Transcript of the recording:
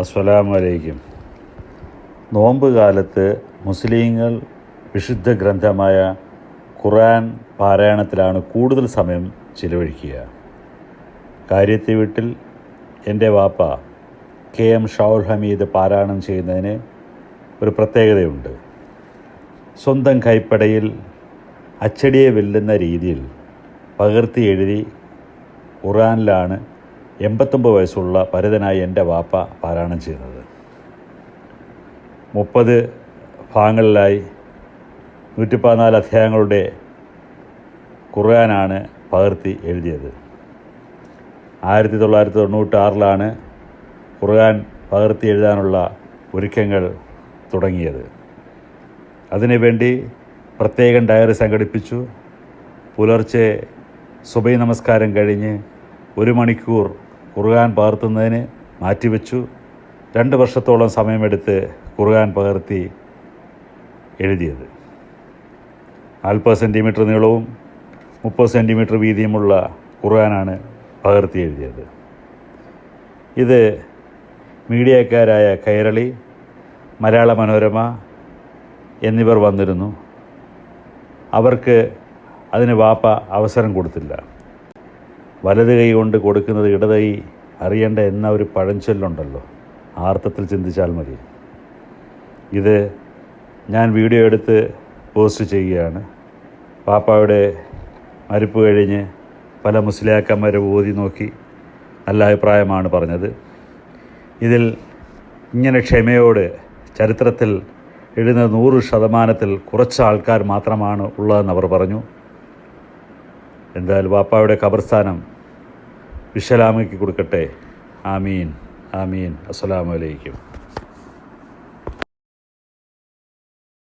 അസ്സലാമു അലൈക്കും നോമ്പ് കാലത്ത് മുസ്ലിങ്ങൾ വിശുദ്ധ ഗ്രന്ഥമായ ഖുറാൻ പാരായണത്തിലാണ് കൂടുതൽ സമയം ചിലവഴിക്കുക. കാര്യത്തെ വീട്ടിൽ എന്റെ വാപ്പ കെ എം ഷാവുൽ ഹമീദ് പാരായണം ചെയ്യുന്നതിന് ഒരു പ്രത്യേകതയുണ്ട്. സ്വന്തം കൈപ്പടയിൽ അച്ചടിയെ വെല്ലുന്ന രീതിയിൽ പകർത്തി എഴുതി ഖുർആനിലാണ് എൺപത്തൊമ്പത് വയസ്സുള്ള ഭരതനായ എന്റെ വാപ്പ പാരായണം ചെയ്യുന്നത്. മുപ്പത് ഭാഗങ്ങളിലായി നൂറ്റി പതിനാല് അധ്യായങ്ങളുടെ ഖുർആനാണ് പകർത്തി എഴുതിയത്. ആയിരത്തി തൊള്ളായിരത്തി തൊണ്ണൂറ്റാറിലാണ് ഖുർആൻ പകർത്തി എഴുതാനുള്ള ഒരുക്കങ്ങൾ തുടങ്ങിയത്. അതിനുവേണ്ടി പ്രത്യേകം ഡയറി സംഘടിപ്പിച്ചു. പുലർച്ചെ സുബൈ നമസ്കാരം കഴിഞ്ഞ് ഒരു മണിക്കൂർ ഖുർആൻ പകർത്തുന്നതിന് മാറ്റിവെച്ചു. രണ്ട് വർഷത്തോളം സമയമെടുത്ത് കുറുകാൻ പകർത്തി എഴുതിയത്. നാൽപ്പത് സെന്റിമീറ്റർ നീളവും മുപ്പത് സെന്റിമീറ്റർ വീതിയുമുള്ള ഖുർആനാണ് പകർത്തി എഴുതിയത്. ഇത് മീഡിയക്കാരായ കൈരളി മലയാള മനോരമ എന്നിവർ വന്നിരുന്നു. അവർക്ക് അതിന് വാപ്പ അവസരം കൊടുത്തില്ല. വലത് കൈ കൊണ്ട് കൊടുക്കുന്നത് ഇടതൈ അറിയേണ്ട എന്ന ഒരു പഴഞ്ചൊല്ലുണ്ടല്ലോ. ആർത്ഥത്തിൽ ചിന്തിച്ചാൽ മതി. ഇത് ഞാൻ വീഡിയോ എടുത്ത് പോസ്റ്റ് ചെയ്യുകയാണ്. പാപ്പയുടെ മരിപ്പ് കഴിഞ്ഞ് പല മുസ്ലിയാക്കന്മാരെ ഓതി നോക്കി നല്ല അഭിപ്രായമാണ് പറഞ്ഞത്. ഇതിൽ ഇങ്ങനെ ക്ഷമയോട് ചരിത്രത്തിൽ എഴുതുന്ന നൂറ് ശതമാനത്തിൽ കുറച്ച് ആൾക്കാർ മാത്രമാണ് ഉള്ളതെന്ന് അവർ പറഞ്ഞു. എന്തായാലും വാപ്പായുടെ ഖബർസ്ഥാനം വിശലാമയ്ക്ക് കൊടുക്കട്ടെ. ആമീൻ. ആമീൻ. അസ്സലാമു അലൈക്കും.